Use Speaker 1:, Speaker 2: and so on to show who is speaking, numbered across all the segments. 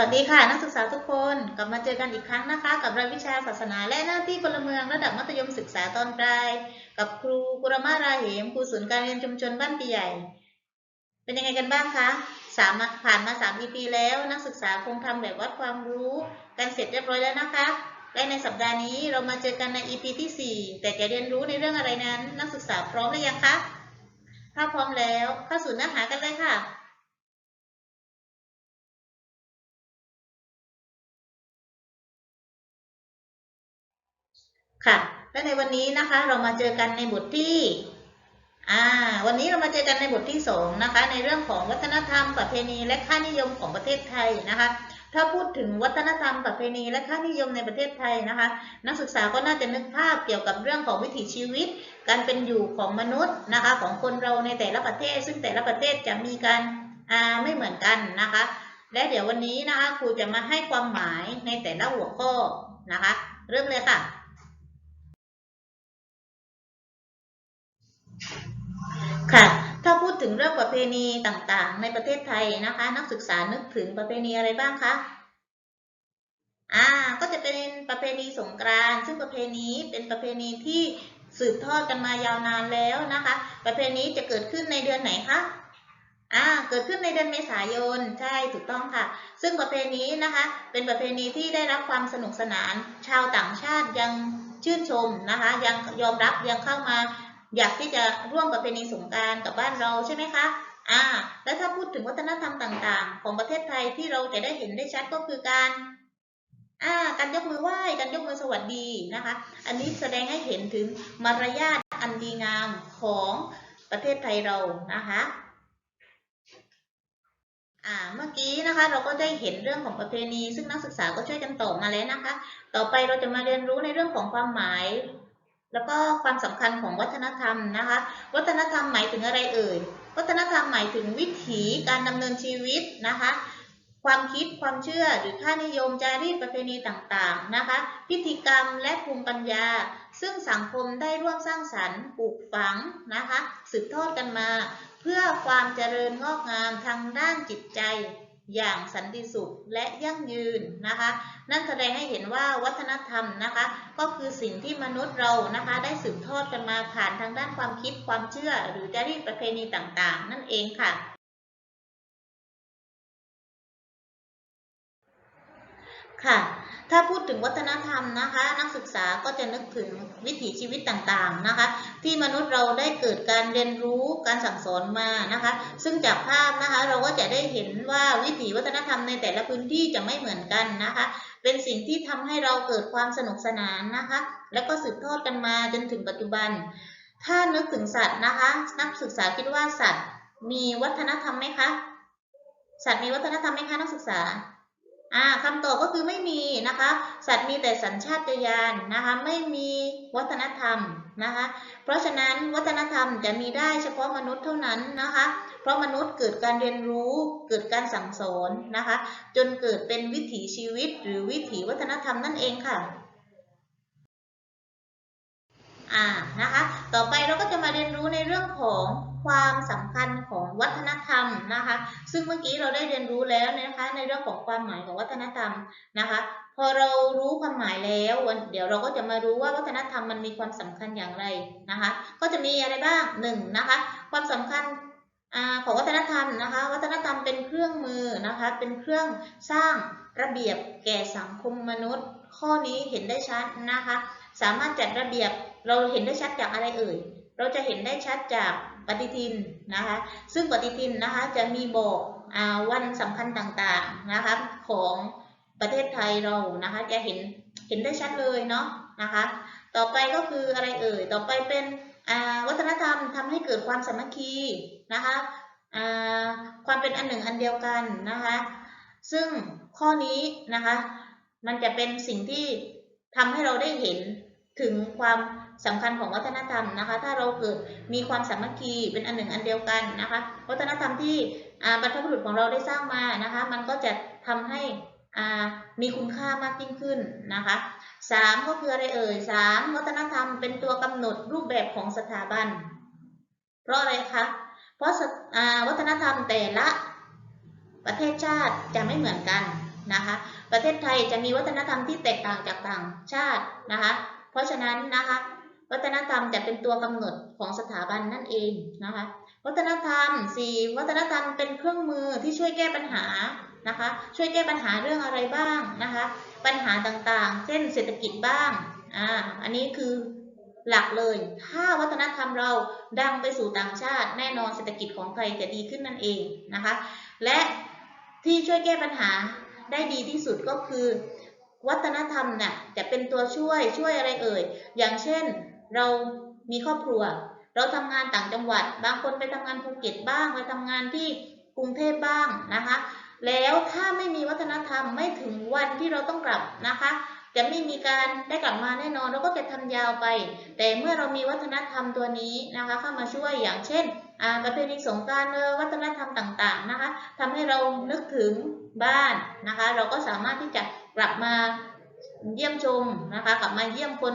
Speaker 1: วัสดีค่ะ นักศึกษาทุกคนกลับมาเจอกันอีกครั้งนะคะ กับรายวิชาศาสนาและหน้าที่พลเมืองระดับมัธยมศึกษาตอนปลายกับครูกุรมาราเหมครูศูนย์การเรียนชุมชนบ้านปีใหญ่ เป็นยังไงกันบ้างคะสามผ่านมา3 EP แล้ว นักศึกษาคงทำแบบวัดความรู้กันเสร็จเรียบร้อยแล้วนะคะ และในสัปดาห์นี้เรามาเจอกันใน EP ที่ 4 แต่จะเรียนรู้ในเรื่องอะไรนั้น นักศึกษาพร้อมหรือยังคะถ้าพร้อมแล้วเข้าสู่เนื้อหากันเลยค่ะ ค่ะ และในวันนี้นะคะเรามาเจอกันในบทที่อ่าวันนี้เรามาเจอกันในบทที่สองนะคะในเรื่องของวัฒนธรรมประเพณีและค่านิยมของประเทศไทยนะคะ ถ้าพูดถึงวัฒนธรรมประเพณีและค่านิยมในประเทศไทยนะคะ นักศึกษาก็น่าจะนึกภาพเกี่ยวกับเรื่องของวิถีชีวิต การเป็นอยู่ของมนุษย์นะคะของคนเราในแต่ละประเทศ ซึ่งแต่ละประเทศจะมีการอ่าไม่เหมือนกันนะคะ และเดี๋ยววันนี้นะคะครูจะมาให้ความหมายในแต่ละหัวข้อนะคะ เริ่มเลยค่ะ ค่ะ ถ้าพูดถึงเรื่องประเพณีต่างๆ ในประเทศไทยนะคะ นักศึกษานึกถึงประเพณีอะไรบ้างคะอ่าก็จะเป็นประเพณีสงกรานต์ซึ่งประเพณีเป็นประเพณีที่สืบทอดกันมายาวนานแล้วนะคะ ประเพณีจะเกิดขึ้นในเดือนไหนคะอ่าเกิดขึ้นในเดือนเมษายนใช่ถูกต้องค่ะ ซึ่งประเพณีนะคะ เป็นประเพณีที่ได้รับความสนุกสนาน ชาวต่างชาติยังชื่นชมนะคะ ยังยอมรับยังเข้ามา อยากที่จะร่วมประเพณีสงการกับบ้านเราใช่ไหมคะอ่าแล้วถ้าพูดถึงวัฒนธรรมต่าง ๆ ของประเทศไทยที่เราจะได้เห็นได้ชัดก็คือการอ่าการยกมือไหว้การยกมือสวัสดีนะคะ อันนี้แสดงให้เห็นถึงมารยาทอันดีงามของประเทศไทยเรานะคะอ่าเมื่อกี้นะคะเราก็ได้เห็นเรื่องของประเพณี ซึ่งนักศึกษาก็ช่วยกันตอบมาแล้วนะคะ ต่อไปเราจะมาเรียนรู้ในเรื่องของความหมาย แล้วก็ความสำคัญของวัฒนธรรมนะคะ วัฒนธรรมหมายถึงอะไรเอ่ย วัฒนธรรมหมายถึงวิถีการดำเนินชีวิตนะคะ ความคิดความเชื่อหรือค่านิยมจารีตประเพณีต่างๆนะคะ พิธีกรรมและภูมิปัญญา ซึ่งสังคมได้ร่วมสร้างสรรค์ปลูกฝังนะคะสืบทอดกันมา เพื่อความเจริญงอกงามทางด้านจิตใจ อย่างสันติสุขและยั่งยืนนะคะ นั่นแสดงให้เห็นว่าวัฒนธรรมนะคะ ก็คือสิ่งที่มนุษย์เรานะคะ ได้สืบทอดกันมาผ่านทางด้านความคิดความเชื่อ หรือจารีตประเพณีต่างๆ นั่นเองค่ะ ค่ะ ถ้าพูดถึงวัฒนธรรมนะคะ นักศึกษาก็จะนึกถึงวิถีชีวิตต่างๆนะคะ ที่มนุษย์เราได้เกิดการเรียนรู้การสั่งสอนมานะคะ ซึ่งจากภาพนะคะเราก็จะได้เห็นว่าวิถีวัฒนธรรมในแต่ละพื้นที่จะไม่เหมือนกันนะคะ เป็นสิ่งที่ทำให้เราเกิดความสนุกสนานนะคะ แล้วก็สืบทอดกันมาจนถึงปัจจุบัน ถ้านึกถึงสัตว์นะคะ นักศึกษาคิดว่าสัตว์มีวัฒนธรรมไหมคะสัตว์มีวัฒนธรรมไหมคะนักศึกษา อ่าคำตอบก็คือไม่มีนะคะ สัตว์มีแต่สัญชาตญาณนะคะ ไม่มีวัฒนธรรมนะคะ เพราะฉะนั้นวัฒนธรรมจะมีได้เฉพาะมนุษย์เท่านั้นนะคะ เพราะมนุษย์เกิดการเรียนรู้ เกิดการสั่งสอนนะคะ จนเกิดเป็นวิถีชีวิตหรือวิถีวัฒนธรรมนั่นเองค่ะ อ่านะคะ ต่อไปเราก็จะมาเรียนรู้ในเรื่องของความสำคัญของวัฒนธรรมนะคะ ซึ่งเมื่อกี้เราได้เรียนรู้แล้วนะคะ ในเรื่องของความหมายของวัฒนธรรมนะคะ พอเรารู้ความหมายแล้ววันเดี๋ยวเราก็จะมารู้ว่าวัฒนธรรมมันมีความสำคัญอย่างไรนะคะ ก็จะมีอะไรบ้างหนึ่งนะคะ ความสำคัญอของวัฒนธรรมนะคะ วัฒนธรรมเป็นเครื่องมือนะคะ เป็นเครื่องสร้างระเบียบแก่สังคมมนุษย์ ข้อนี้เห็นได้ชัดนะคะ สามารถจัดระเบียบเราเห็นได้ชัดจากอะไรเอ่ย เราจะเห็นได้ชัดจากปฏิทินนะคะ ซึ่งปฏิทินนะคะจะมีบอกวันสำคัญต่างๆนะคะของประเทศไทยเรานะคะจะเห็นเห็นได้ชัดเลยเนาะนะคะ ต่อไปก็คืออะไรเอ่ย ต่อไปเป็นวัฒนธรรมทำให้เกิดความสามัคคีนะคะความเป็นอันหนึ่งอันเดียวกันนะคะ ซึ่งข้อนี้นะคะ มันจะเป็นสิ่งที่ทำให้เราได้เห็น ถึงความสำคัญของวัฒนธรรมนะคะ ถ้าเราเกิดมีความสามัคคีเป็นอันหนึ่งอันเดียวกันนะคะ วัฒนธรรมที่บรรพบุรุษของเราได้สร้างมานะคะ มันก็จะทำให้มีคุณค่ามากยิ่งขึ้นนะคะสามก็คืออะไรเอ่ยสามวัฒนธรรมเป็นตัวกำหนดรูปแบบของสถาบัน เพราะอะไรคะเพราะวัฒนธรรมแต่ละประเทศชาติจะไม่เหมือนกันนะคะ ประเทศไทยจะมีวัฒนธรรมที่แตกต่างจากต่างชาตินะคะ เพราะฉะนั้นนะคะวัฒนธรรมจะเป็นตัวกำหนดของสถาบันนั่นเองนะคะวัฒนธรรมสี่วัฒนธรรมเป็นเครื่องมือที่ช่วยแก้ปัญหานะคะช่วยแก้ปัญหาเรื่องอะไรบ้างนะคะปัญหาต่างๆ เช่นเศรษฐกิจบ้างอ่าอันนี้คือหลักเลย ถ้าวัฒนธรรมเราดังไปสู่ต่างชาติ แน่นอนเศรษฐกิจของไทยจะดีขึ้นนั่นเองนะคะ และที่ช่วยแก้ปัญหาได้ดีที่สุดก็คือ วัฒนธรรมน่ะจะเป็นตัวช่วยช่วยอะไรเอ่ย อย่างเช่นเรามีครอบครัว เราทำงานต่างจังหวัด บางคนไปทำงานภูเก็ตบ้างไปทำงานที่กรุงเทพบ้างนะคะ แล้วถ้าไม่มีวัฒนธรรมไม่ถึงวันที่เราต้องกลับนะคะ จะไม่มีการได้กลับมาแน่นอนเราก็จะทำยาวไป แต่เมื่อเรามีวัฒนธรรมตัวนี้นะคะ เข้ามาช่วยอย่างเช่นอ่าประเพณีสงกานต์เออวัฒนธรรมต่างๆนะคะทำให้เรานึกถึงบ้านนะคะ เราก็สามารถที่จะ กลับมาเยี่ยมชมนะคะ กลับมาเยี่ยมคน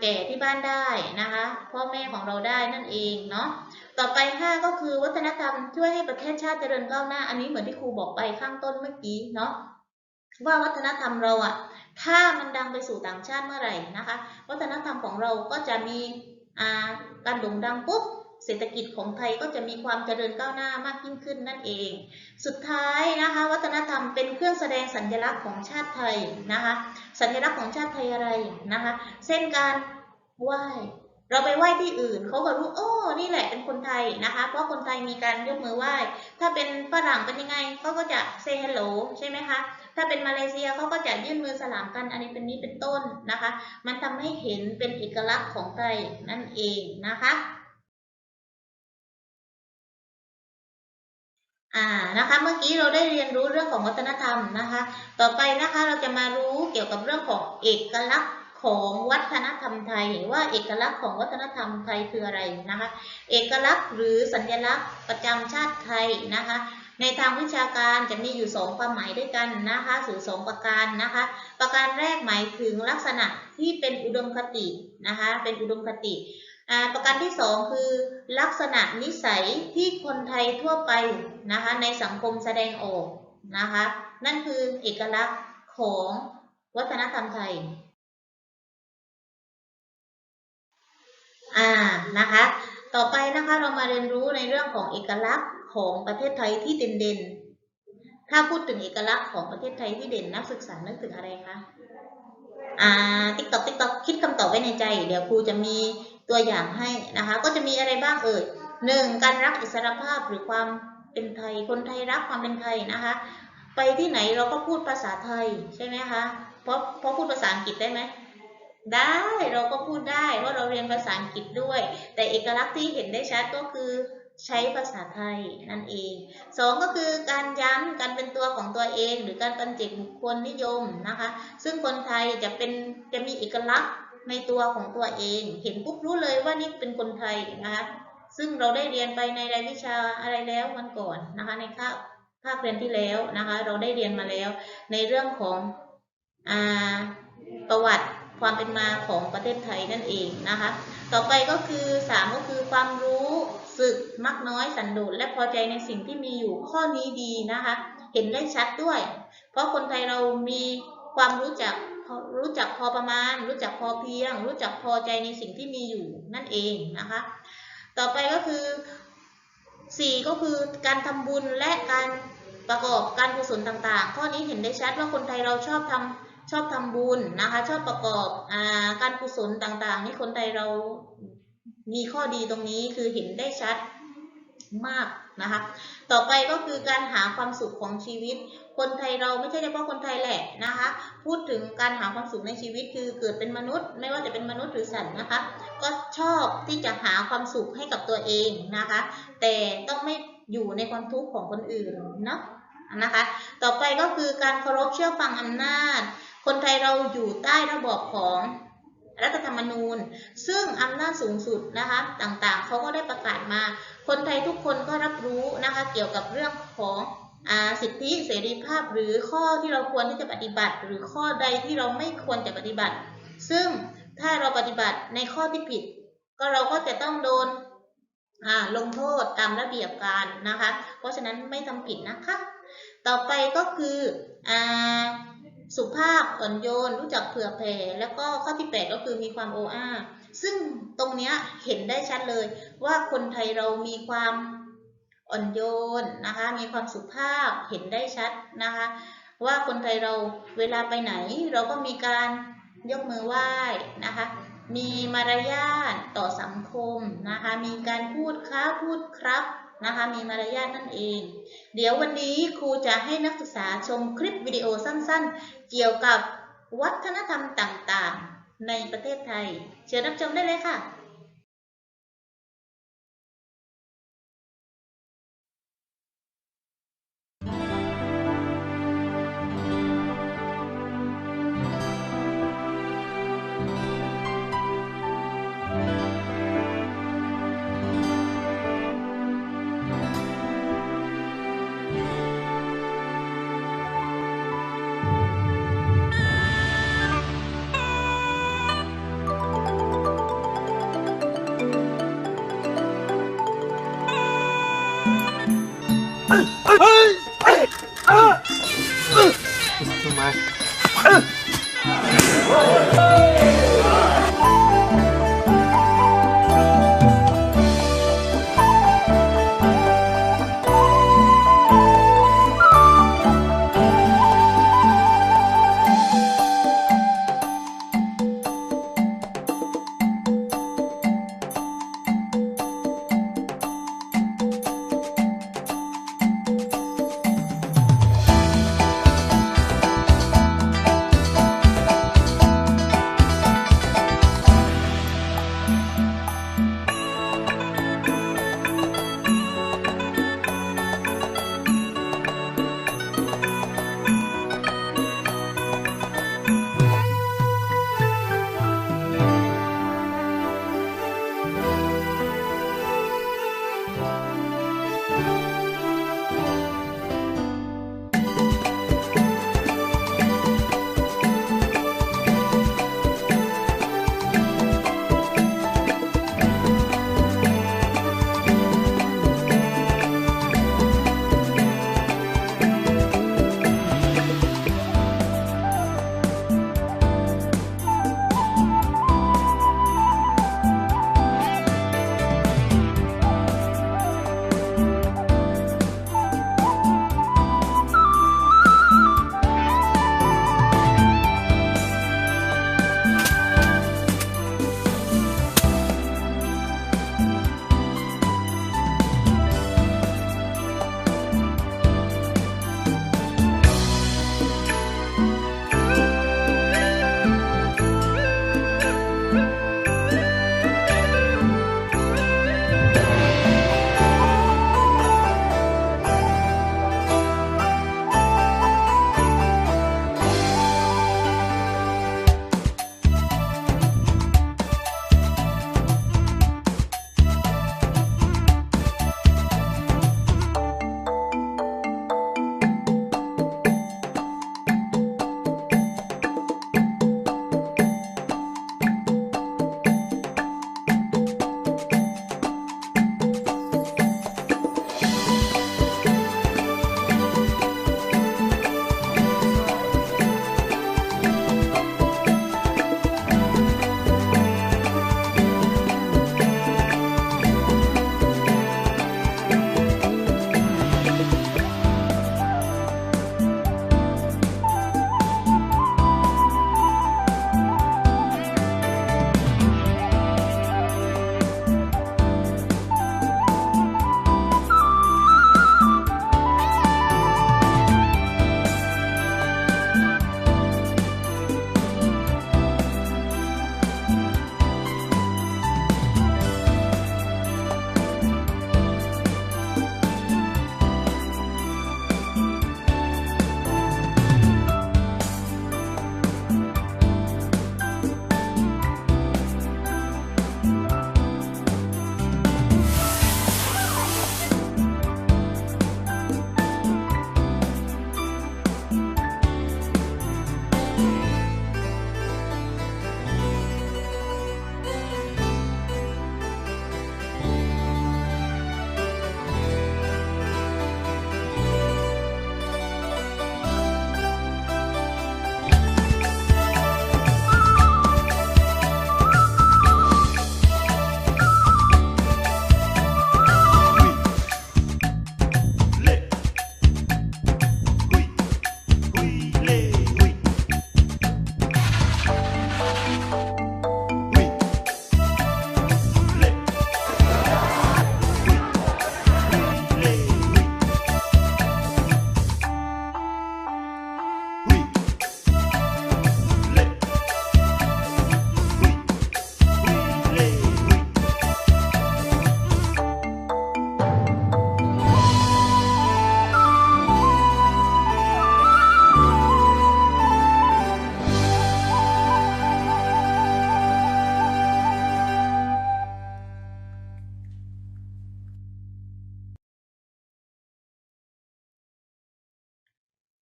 Speaker 1: แก่ที่บ้านได้นะคะ พ่อแม่ของเราได้นั่นเองเนาะต่อไปห้าก็คือวัฒนธรรมช่วยให้ประเทศชาติเจริญก้าวหน้า อันนี้เหมือนที่ครูบอกไปข้างต้นเมื่อกี้เนาะว่าวัฒนธรรมเราอะถ้ามันดังไปสู่ต่างชาติเมื่อไหร่นะคะ วัฒนธรรมของเราก็จะมีการโด่งดังปุ๊บ เศรษฐกิจของไทยก็จะมีความเจริญก้าวหน้ามากยิ่งขึ้นนั่นเอง สุดท้ายนะคะ วัฒนธรรมเป็นเครื่องแสดงสัญลักษณ์ของชาติไทยนะคะ สัญลักษณ์ของชาติไทยอะไรนะคะเช่นการไหว้เราไปไหว้ที่อื่นเขาก็รู้โอ้นี่แหละเป็นคนไทยนะคะ เพราะคนไทยมีการยกมือไหว้ ถ้าเป็นฝรั่งเป็นยังไงเขาก็จะเซฮัลโหลใช่ไหมคะ ถ้าเป็นมาเลเซียเขาก็จะยื่นมือสลามกัน อันนี้เป็นนี้เป็นต้นนะคะ มันทำให้เห็นเป็นเอกลักษณ์ของไทยนั่นเองนะคะ อ่านะคะเมื่อกี้เราได้เรียนรู้เรื่องของวัฒนธรรมนะคะ ต่อไปนะคะเราจะมารู้เกี่ยวกับเรื่องของเอกลักษณ์ของวัฒนธรรมไทยว่าเอกลักษณ์ของวัฒนธรรมไทยคืออะไรนะคะ เอกลักษณ์หรือสัญลักษณ์ประจำชาติไทยนะคะ ในทางวิชาการจะมีอยู่สองความหมายด้วยกันนะคะหรือสองประการนะคะ ประการแรกหมายถึงลักษณะที่เป็นอุดมคตินะคะ เป็นอุดมคติ ประการที่สองคือ ลักษณะนิสัยที่คนไทยทั่วไปนะคะในสังคมแสดงออกนะคะนั่นคือเอกลักษณ์ของวัฒนธรรมไทยอ่านะคะต่อไปนะคะเรามาเรียนรู้ในเรื่องของเอกลักษณ์ของประเทศไทยที่เด่นๆ ถ้าพูดถึงเอกลักษณ์ของประเทศไทยที่เด่นนักศึกษานึกถึงอะไรคะอ่าติ๊กตอกติ๊กตอกคิดคำตอบไว้ในใจ เดี๋ยวครูจะมี ตัวอย่างให้นะคะ ก็จะมีอะไรบ้างเอ่ยหนึ่งการรักอิสรภาพหรือความเป็นไทย คนไทยรักความเป็นไทยนะคะ ไปที่ไหนเราก็พูดภาษาไทยใช่ไหมคะเพราะเพราะพูดภาษาอังกฤษได้ไหมได้เราก็พูดได้เพราะเราเรียนภาษาอังกฤษด้วย แต่เอกลักษณ์ที่เห็นได้ชัดก็คือใช้ภาษาไทยนั่นเองสองก็คือการย้ำการเป็นตัวของตัวเอง หรือการปันเจกบุคคลนิยมนะคะ ซึ่งคนไทยจะเป็นจะมีเอกลักษณ์ ในตัวของตัวเอง เห็นปุ๊บรู้เลยว่านี่เป็นคนไทยนะคะซึ่งเราได้เรียนไปในรายวิชาอะไรแล้ววันก่อนนะคะ ในคาบภาคเรียนที่แล้วนะคะ เราได้เรียนมาแล้ว ในเรื่องของอประวัติความเป็นมาของประเทศไทยนั่นเองนะคะ ต่อไปก็คือสามก็คือความรู้สึกมักน้อยสันโดษและพอใจในสิ่งที่มีอยู่ข้อนี้ดีนะคะ เห็นได้ชัดด้วย เพราะคนไทยเรามีความรู้จัก รู้จักพอประมาณ รู้จักพอเพียง รู้จักพอใจในสิ่งที่มีอยู่นั่นเองนะคะ ต่อไปก็คือสี่ก็คือการทำบุญและการประกอบการกุศลต่างๆ ข้อนี้เห็นได้ชัดว่าคนไทยเราชอบทำชอบทำบุญนะคะชอบประกอบอการกุศลต่างๆ นี่คนไทยเรามีข้อดีตรงนี้คือเห็นได้ชัด มากนะคะ ต่อไปก็คือการหาความสุขของชีวิต คนไทยเราไม่ใช่เฉพาะคนไทยแหละนะคะ พูดถึงการหาความสุขในชีวิตคือเกิดเป็นมนุษย์ ไม่ว่าจะเป็นมนุษย์หรือสัตว์นะคะ ก็ชอบที่จะหาความสุขให้กับตัวเองนะคะ แต่ต้องไม่อยู่ในความทุกข์ของคนอื่นเนาะนะคะ ต่อไปก็คือการเคารพเชื่อฟังอำนาจ คนไทยเราอยู่ใต้ระบอบของรัฐธรรมนูญ ซึ่งอำนาจสูงสุดนะคะต่างๆ เขาก็ได้ประกาศมา คนไทยทุกคนก็รับรู้นะคะเกี่ยวกับเรื่องของอสิทธิเสรีภาพหรือข้อที่เราควรที่จะปฏิบัติ หรือข้อใดที่เราไม่ควรจะปฏิบัติ ซึ่งถ้าเราปฏิบัติในข้อที่ผิด ก็เราก็จะต้องโดนลงโทษตามระเบียบการนะคะ เพราะฉะนั้นไม่ทำผิดนะคะ ต่อไปก็คืออสุภาพอ่อนโยน รู้จักเผื่อแผ่แล้วก็ข้อที่ 8 ก็คือมีความโออา ซึ่งตรงนี้เห็นได้ชัดเลยว่าคนไทยเรามีความอ่อนโยนนะคะ มีความสุภาพเห็นได้ชัดนะคะ ว่าคนไทยเราเวลาไปไหน เราก็มีการยกมือไหว้นะคะ มีมารยาทต่อสังคมนะคะ มีการพูดค้าพูดครับนะคะ มีมารยาทนั่นเอง เดี๋ยววันนี้ครูจะให้นักศึกษาชมคลิปวิดีโอสั้นๆ เกี่ยวกับวัฒนธรรมต่างๆ ในประเทศไทย เชิญรับชมได้เลยค่ะ
Speaker 2: ทำไ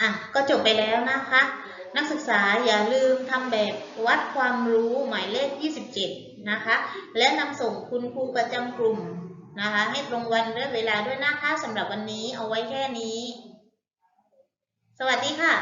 Speaker 2: อะ
Speaker 1: ก็จบไปแล้วนะคะ นักศึกษาอย่าลืมทำแบบวัดความรู้หมายเลข 27 นะคะ และนำส่งคุณครูประจำกลุ่มนะคะ ให้ตรงวันและเวลาด้วยนะคะสำหรับวันนี้เอาไว้แค่นี้ สวัสดีค่ะ